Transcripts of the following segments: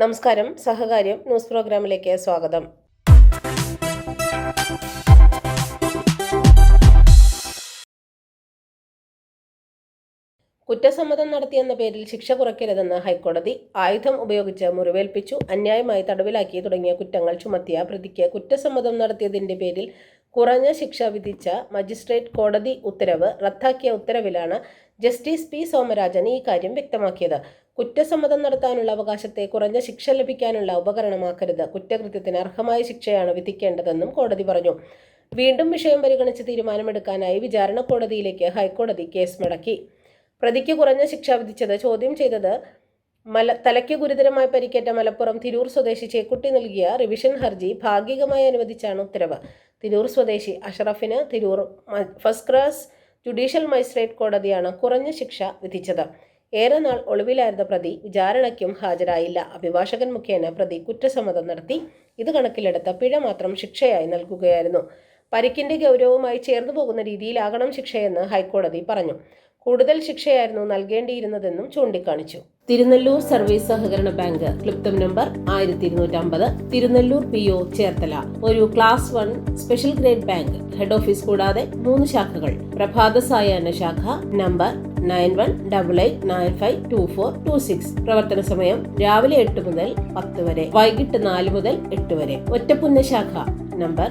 നമസ്കാരം. സഹകാര്യം ന്യൂസ് പ്രോഗ്രാമിലേക്ക് സ്വാഗതം. കുറ്റസമ്മതം നടത്തിയെന്ന പേരിൽ ശിക്ഷ കുറയ്ക്കരുതെന്ന് ഹൈക്കോടതി ആയുധം ഉപയോഗിച്ച് മുറിവേൽപ്പിച്ചു. അന്യായമായി തടവിലാക്കി തുടങ്ങിയ കുറ്റങ്ങൾ ചുമത്തിയ പ്രതിക്ക് കുറ്റസമ്മതം നടത്തിയതിന്റെ പേരിൽ കുറഞ്ഞ ശിക്ഷ വിധിച്ച മജിസ്ട്രേറ്റ് കോടതി ഉത്തരവ് റദ്ദാക്കിയ ഉത്തരവിലാണ് ജസ്റ്റിസ് പി സോമരാജൻ ഈ കാര്യം വ്യക്തമാക്കിയത്. കുറ്റസമ്മതം നടത്താനുള്ള അവകാശത്തെ കുറഞ്ഞ ശിക്ഷ ലഭിക്കാനുള്ള ഉപകരണമാക്കരുത്. കുറ്റകൃത്യത്തിന് അർഹമായ ശിക്ഷയാണ് വിധിക്കേണ്ടതെന്നും കോടതി പറഞ്ഞു. വീണ്ടും വിഷയം പരിഗണിച്ച് തീരുമാനമെടുക്കാനായി വിചാരണ കോടതിയിലേക്ക് ഹൈക്കോടതി കേസ് മടക്കി. പ്രതിക്ക് കുറഞ്ഞ ശിക്ഷ വിധിച്ചത് ചോദ്യം ചെയ്തത് മല തലയ്ക്ക് ഗുരുതരമായി പരിക്കേറ്റ മലപ്പുറം തിരൂർ സ്വദേശി ചേക്കുട്ടി നൽകിയ റിവിഷൻ ഹർജി ഭാഗികമായി അനുവദിച്ചാണ് ഉത്തരവ്. തിരൂർ സ്വദേശി അഷറഫിന് Tirur first class judicial magistrate കോടതിയാണ് കുറഞ്ഞ ശിക്ഷ വിധിച്ചത്. ഏറെ നാൾ ഒളിവിലായിരുന്ന പ്രതി വിചാരണയ്ക്കും ഹാജരായില്ല. അഭിഭാഷകൻ മുഖേന പ്രതി കുറ്റസമ്മതം നടത്തി. ഇത് കണക്കിലെടുത്ത പിഴ മാത്രം ശിക്ഷയായി നൽകുകയായിരുന്നു. പരിക്കിന്റെ ഗൗരവവുമായി ചേർന്നു പോകുന്ന രീതിയിലാകണം ശിക്ഷയെന്ന് ഹൈക്കോടതി പറഞ്ഞു. കൂടുതൽ ശിക്ഷയായിരുന്നു നൽകേണ്ടിയിരുന്നതെന്നും ചൂണ്ടിക്കാണിച്ചു. തിരുനെല്ലൂർ സർവീസ് സഹകരണ ബാങ്ക് ക്ലിപ്തം നമ്പർ ആയിരത്തി ഇരുന്നൂറ്റമ്പത് തിരുനെല്ലൂർ പി ഒ ചേർത്തല. ഒരു class one special grade bank. Head office കൂടാതെ മൂന്ന് ശാഖകൾ. പ്രഭാത സായാഹ്ന ശാഖ number nine one double eight nine five two four two six. പ്രവർത്തന സമയം രാവിലെ എട്ട് മുതൽ പത്ത് വരെ. വൈകിട്ട് നാല് മുതൽ എട്ട് വരെ. ഒറ്റപ്പുന്ന ശാഖ number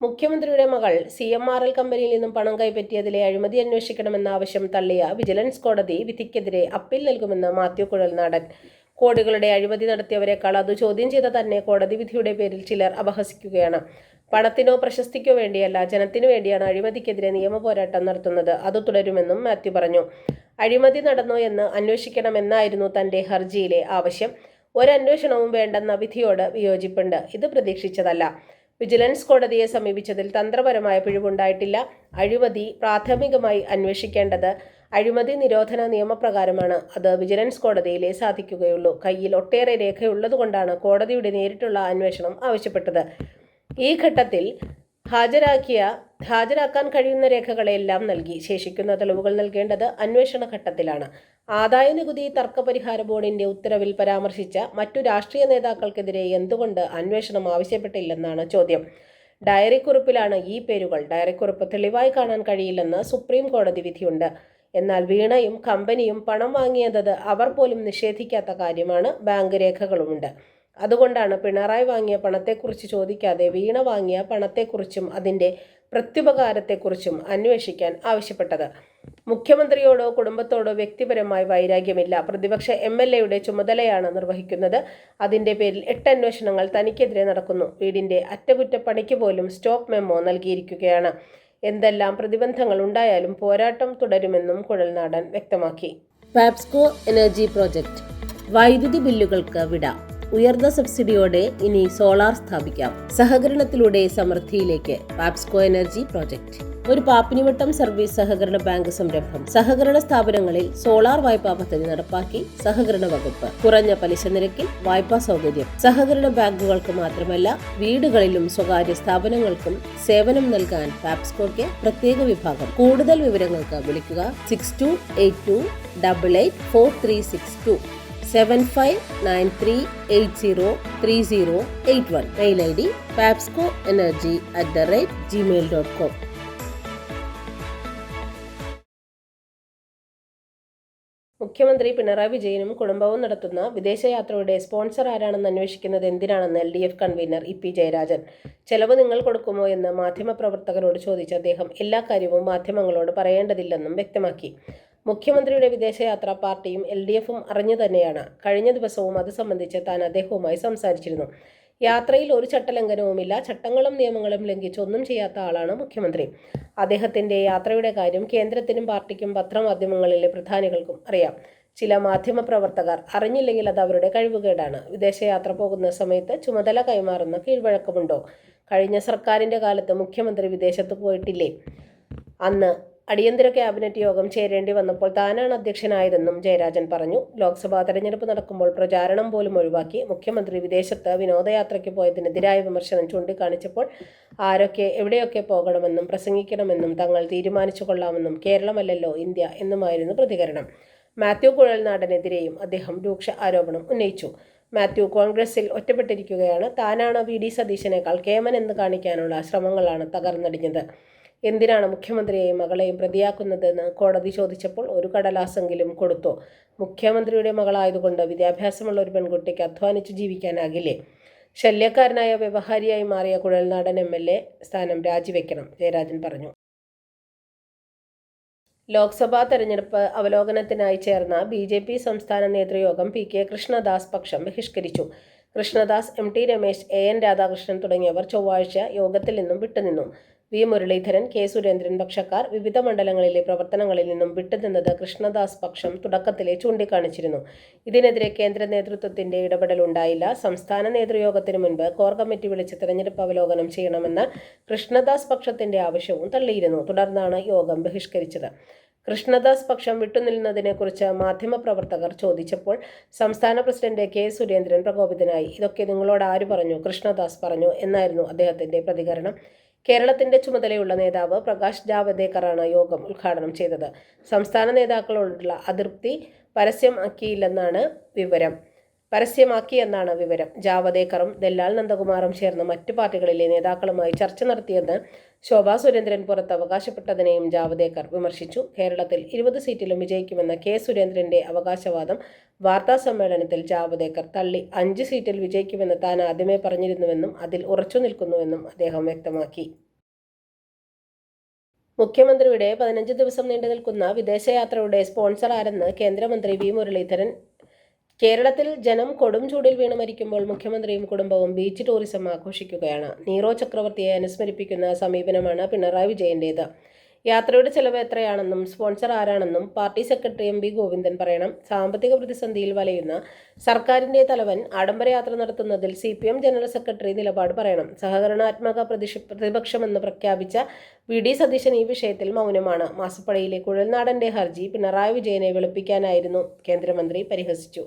മുഖ്യമന്ത്രിയുടെ മകൾ സി എം ആർ എൽ കമ്പനിയിൽ നിന്നും പണം കൈപ്പറ്റിയതിലെ അഴിമതി അന്വേഷിക്കണമെന്ന ആവശ്യം തള്ളിയ വിജിലൻസ് കോടതി വിധിക്കെതിരെ അപ്പീൽ നൽകുമെന്ന് മാത്യു കുഴൽനാടൻ. കോടികളുടെ അഴിമതി നടത്തിയവരെക്കാൾ അത് ചോദ്യം ചെയ്ത തന്നെ കോടതി വിധിയുടെ പേരിൽ ചിലർ അപഹസിക്കുകയാണ്. പണത്തിനോ പ്രശസ്തിക്കോ വേണ്ടിയല്ല ജനത്തിനു വേണ്ടിയാണ് അഴിമതിക്കെതിരെ നിയമ പോരാട്ടം നടത്തുന്നത്. അത് തുടരുമെന്നും മാത്യു പറഞ്ഞു. അഴിമതി നടന്നോ എന്ന് അന്വേഷിക്കണമെന്നായിരുന്നു തന്റെ ഹർജിയിലെ ആവശ്യം. ഒരന്വേഷണവും വേണ്ടെന്ന വിധിയോട് വിയോജിപ്പുണ്ട്. ഇത് പ്രതീക്ഷിച്ചതല്ല. വിജിലൻസ് കോടതിയെ സമീപിച്ചതിൽ തന്ത്രപരമായ പിഴവുണ്ടായിട്ടില്ല. അഴിമതി പ്രാഥമികമായി അന്വേഷിക്കേണ്ടത് അഴിമതി നിരോധന നിയമപ്രകാരമാണ്. അത് വിജിലൻസ് കോടതിയിലേ സാധിക്കുകയുള്ളൂ. കയ്യിൽ ഒട്ടേറെ രേഖയുള്ളതുകൊണ്ടാണ് കോടതിയുടെ നേരിട്ടുള്ള അന്വേഷണം ആവശ്യപ്പെട്ടത്. ഈ ഘട്ടത്തിൽ ഹാജരാക്കിയ ഹാജരാക്കാൻ കഴിയുന്ന രേഖകളെല്ലാം നൽകി. ശേഷിക്കുന്ന തെളിവുകൾ നൽകേണ്ടത് അന്വേഷണ ഘട്ടത്തിലാണ്. ആദായ നികുതി തർക്കപരിഹാര ബോർഡിന്റെ ഉത്തരവിൽ പരാമർശിച്ച മറ്റു രാഷ്ട്രീയ നേതാക്കൾക്കെതിരെ എന്തുകൊണ്ട് അന്വേഷണം ആവശ്യപ്പെട്ടില്ലെന്നാണ് ചോദ്യം. ഡയറി കുറിപ്പിലാണ് ഈ പേരുകൾ. ഡയറി കുറിപ്പ് തെളിവായി കാണാൻ കഴിയില്ലെന്ന് സുപ്രീം കോടതി വിധിയുണ്ട്. എന്നാൽ വീണയും കമ്പനിയും പണം വാങ്ങിയത് അവർ പോലും നിഷേധിക്കാത്ത കാര്യമാണ്. ബാങ്ക് രേഖകളുമുണ്ട്. അതുകൊണ്ടാണ് പിണറായി വാങ്ങിയ പണത്തെക്കുറിച്ച് ചോദിക്കാതെ വീണ വാങ്ങിയ പണത്തെക്കുറിച്ചും അതിന്റെ പ്രത്യുപകാരത്തെക്കുറിച്ചും അന്വേഷിക്കാൻ ആവശ്യപ്പെട്ടത്. മുഖ്യമന്ത്രിയോടോ കുടുംബത്തോടോ വ്യക്തിപരമായി വൈരാഗ്യമില്ല. പ്രതിപക്ഷ എം എൽ എയുടെ ചുമതലയാണ് നിർവഹിക്കുന്നത്. അതിന്റെ പേരിൽ എട്ട് അന്വേഷണങ്ങൾ തനിക്കെതിരെ നടക്കുന്നു. വീടിന്റെ അറ്റകുറ്റപ്പണിക്ക് പോലും സ്റ്റോപ്പ് മെമ്മോ നൽകിയിരിക്കുകയാണ്. എന്തെല്ലാം പ്രതിബന്ധങ്ങൾ ഉണ്ടായാലും പോരാട്ടം തുടരുമെന്നും കുഴൽനാടൻ വ്യക്തമാക്കി. പാപ്സ്കോ എനർജി പ്രോജക്റ്റ് വൈദ്യുതി ബില്ലുകൾക്ക് വിട. ഉയർന്ന സബ്സിഡിയോടെ ഇനി സോളാർ സ്ഥാപിക്കാം. സഹകരണത്തിലൂടെ സമൃദ്ധിയിലേക്ക് പാപ്സ്കോ എനർജി പ്രോജക്റ്റ് ഒരു പാപ്പിനിവട്ടം സർവീസ് സഹകരണ ബാങ്ക് സംരംഭം. സഹകരണ സ്ഥാപനങ്ങളിൽ സോളാർ വായ്പാ പദ്ധതി നടപ്പാക്കി സഹകരണ വകുപ്പ്. കുറഞ്ഞ പലിശ നിരക്കിൽ വായ്പാ സൗകര്യം. സഹകരണ ബാങ്കുകൾക്ക് മാത്രമല്ല വീടുകളിലും സ്വകാര്യ സ്ഥാപനങ്ങൾക്കും സേവനം നൽകാൻ പാപ്സ്കോയ്ക്ക് പ്രത്യേക വിഭാഗം. കൂടുതൽ വിവരങ്ങൾക്ക് വിളിക്കുക six two eight two double eight four three six two seven five nine three eight zero three zero eight one mail I D papsco energy at the rate Gmail dot com മുഖ്യമന്ത്രി പിണറായി വിജയനും കുടുംബവും നടത്തുന്ന വിദേശയാത്രയുടെ sponsor ആരാണെന്ന് അന്വേഷിക്കുന്നത് എന്തിനാണെന്ന് L D F convener E P Jayarajan. ചെലവ് നിങ്ങൾ കൊടുക്കുമോ എന്ന് മാധ്യമപ്രവർത്തകരോട് ചോദിച്ച അദ്ദേഹം എല്ലാ കാര്യവും മാധ്യമങ്ങളോട് പറയേണ്ടതില്ലെന്നും വ്യക്തമാക്കി. മുഖ്യമന്ത്രിയുടെ വിദേശയാത്ര പാർട്ടിയും എൽ ഡി എഫും അറിഞ്ഞു തന്നെയാണ്. കഴിഞ്ഞ ദിവസവും അത് സംബന്ധിച്ച് താൻ അദ്ദേഹവുമായി സംസാരിച്ചിരുന്നു. യാത്രയിൽ ഒരു ചട്ടലംഘനവുമില്ല ചട്ടങ്ങളും നിയമങ്ങളും ലംഘിച്ച് ഒന്നും ചെയ്യാത്ത ആളാണ് മുഖ്യമന്ത്രി. അദ്ദേഹത്തിന്റെ യാത്രയുടെ കാര്യം കേന്ദ്രത്തിനും പാർട്ടിക്കും പത്രമാധ്യമങ്ങളിലെ പ്രധാനികൾക്കും അറിയാം. ചില മാധ്യമപ്രവർത്തകർ അറിഞ്ഞില്ലെങ്കിൽ അത് അവരുടെ കഴിവുകേടാണ്. വിദേശയാത്ര പോകുന്ന സമയത്ത് ചുമതല കൈമാറുന്ന കീഴ്വഴക്കമുണ്ടോ? കഴിഞ്ഞ സർക്കാരിന്റെ കാലത്ത് മുഖ്യമന്ത്രി വിദേശത്ത് പോയിട്ടില്ലേ? അന്ന് അടിയന്തര ക്യാബിനറ്റ് യോഗം ചേരേണ്ടി വന്നപ്പോൾ താനാണ് അധ്യക്ഷനായതെന്നും ജയരാജൻ പറഞ്ഞു. ലോക്സഭാ തെരഞ്ഞെടുപ്പ് നടക്കുമ്പോൾ പ്രചാരണം പോലും ഒഴിവാക്കി മുഖ്യമന്ത്രി വിദേശത്ത് വിനോദയാത്രയ്ക്ക് പോയതിനെതിരായ വിമർശനം ചൂണ്ടിക്കാണിച്ചപ്പോൾ ആരൊക്കെ എവിടെയൊക്കെ പോകണമെന്നും പ്രസംഗിക്കണമെന്നും തങ്ങൾ തീരുമാനിച്ചു കൊള്ളാമെന്നും കേരളമല്ലല്ലോ ഇന്ത്യ എന്നുമായിരുന്നു പ്രതികരണം. മാത്യു കുഴൽനാടനെതിരെയും അദ്ദേഹം രൂക്ഷ ആരോപണം ഉന്നയിച്ചു. മാത്യു കോൺഗ്രസിൽ ഒറ്റപ്പെട്ടിരിക്കുകയാണ്. താനാണ് വി. ഡി. സതീശനേക്കാൾ കേമൻ എന്ന് കാണിക്കാനുള്ള ശ്രമങ്ങളാണ് തകർന്നടിഞ്ഞത്. എന്തിനാണ് മുഖ്യമന്ത്രിയെയും മകളെയും പ്രതിയാക്കുന്നതെന്ന് കോടതി ചോദിച്ചപ്പോൾ ഒരു കടലാസെങ്കിലും കൊടുത്തു. മുഖ്യമന്ത്രിയുടെ മകളായതുകൊണ്ട് വിദ്യാഭ്യാസമുള്ള ഒരു പെൺകുട്ടിക്ക് അധ്വാനിച്ച് ജീവിക്കാനാകില്ലേ? ശല്യക്കാരനായ വ്യവഹാരിയായി മാറിയ കുഴൽനാടൻ എം എൽ എ സ്ഥാനം രാജിവെക്കണം ജയരാജൻ പറഞ്ഞു. ലോക്സഭാ തെരഞ്ഞെടുപ്പ് അവലോകനത്തിനായി ചേർന്ന ബി ജെ പി സംസ്ഥാന നേതൃയോഗം പി കെ കൃഷ്ണദാസ് പക്ഷം ബഹിഷ്കരിച്ചു. Krishnadas M T Ramesh A N Radhakrishnan തുടങ്ങിയവർ ചൊവ്വാഴ്ച യോഗത്തിൽ നിന്നും വിട്ടുനിന്നു. വി മുരളീധരൻ കെ സുരേന്ദ്രൻ പക്ഷക്കാർ വിവിധ മണ്ഡലങ്ങളിലെ പ്രവർത്തനങ്ങളിൽ നിന്നും വിട്ടുനിന്നത് കൃഷ്ണദാസ് പക്ഷം തുടക്കത്തിലെ ചൂണ്ടിക്കാണിച്ചിരുന്നു. ഇതിനെതിരെ കേന്ദ്ര നേതൃത്വത്തിന്റെ ഇടപെടലുണ്ടായില്ല സംസ്ഥാന നേതൃയോഗത്തിനു മുൻപ് കോർ കമ്മിറ്റി വിളിച്ച് തെരഞ്ഞെടുപ്പ് അവലോകനം ചെയ്യണമെന്ന കൃഷ്ണദാസ് പക്ഷത്തിന്റെ ആവശ്യവും തള്ളിയിരുന്നു. തുടർന്നാണ് യോഗം ബഹിഷ്കരിച്ചത്. കൃഷ്ണദാസ് പക്ഷം വിട്ടുനിൽക്കുന്നതിനെക്കുറിച്ച് മാധ്യമപ്രവർത്തകർ ചോദിച്ചപ്പോൾ സംസ്ഥാന പ്രസിഡന്റ് കെ സുരേന്ദ്രൻ പ്രകോപിതനായി. ഇതൊക്കെ നിങ്ങളോട് ആര് പറഞ്ഞു? കൃഷ്ണദാസ് പറഞ്ഞു എന്നായിരുന്നു അദ്ദേഹത്തിന്റെ പ്രതികരണം. കേരളത്തിന്റെ ചുമതലയുള്ള നേതാവ് പ്രകാശ് ജാവദേക്കറാണ് യോഗം ഉദ്ഘാടനം ചെയ്തത്. സംസ്ഥാന നേതാക്കളോടുള്ള അതൃപ്തി പരസ്യമാക്കിയില്ലെന്നാണ് വിവരം. പരസ്യമാക്കിയെന്നാണ് വിവരം. ജാവദേക്കറും ദല്ലാൽ നന്ദകുമാറും ചേർന്ന് മറ്റു പാർട്ടികളിലെ നേതാക്കളുമായി ചർച്ച നടത്തിയെന്ന് ശോഭാ സുരേന്ദ്രൻ പുറത്ത് അവകാശപ്പെട്ടതിനെയും ജാവദേക്കർ വിമർശിച്ചു. കേരളത്തിൽ ഇരുപത് സീറ്റിലും വിജയിക്കുമെന്ന കെ. സുരേന്ദ്രന്റെ അവകാശവാദം വാർത്താ സമ്മേളനത്തിൽ ജാവദേക്കർ തള്ളി അഞ്ച് സീറ്റിൽ വിജയിക്കുമെന്ന് താൻ ആദ്യമേ പറഞ്ഞിരുന്നുവെന്നും അതിൽ ഉറച്ചു നിൽക്കുന്നുവെന്നും അദ്ദേഹം വ്യക്തമാക്കി. മുഖ്യമന്ത്രിയുടെ പതിനഞ്ച് ദിവസം നീണ്ടു നിൽക്കുന്ന വിദേശയാത്രയുടെ സ്പോൺസർ ആരെന്ന് കേന്ദ്രമന്ത്രി വി മുരളീധരൻ കേരളത്തിൽ ജനം കൊടും ചൂടിൽ വീണ് മരിക്കുമ്പോൾ മുഖ്യമന്ത്രിയും കുടുംബവും ബീച്ച് ടൂറിസം ആഘോഷിക്കുകയാണ്. നീറോ ചക്രവർത്തിയെ അനുസ്മരിപ്പിക്കുന്ന സമീപനമാണ് പിണറായി വിജയന്റേത് യാത്രയുടെ ചെലവ് എത്രയാണെന്നും സ്പോൺസർ ആരാണെന്നും party secretary M B Govindan പറയണം. സാമ്പത്തിക പ്രതിസന്ധിയിൽ വലയുന്ന സർക്കാരിന്റെ തലവൻ ആഡംബര യാത്ര നടത്തുന്നതിൽ C P M general secretary നിലപാട് പറയണം. സഹകരണാത്മക പ്രതിഷ പ്രതിപക്ഷമെന്ന് പ്രഖ്യാപിച്ച വി ഡി സതീശൻ ഈ വിഷയത്തിൽ മൗനമാണ്. മാസപ്പടിയിലെ കുഴൽനാടന്റെ ഹർജി പിണറായി വിജയനെ വെളുപ്പിക്കാനായിരുന്നു. കേന്ദ്രമന്ത്രി പരിഹസിച്ചു.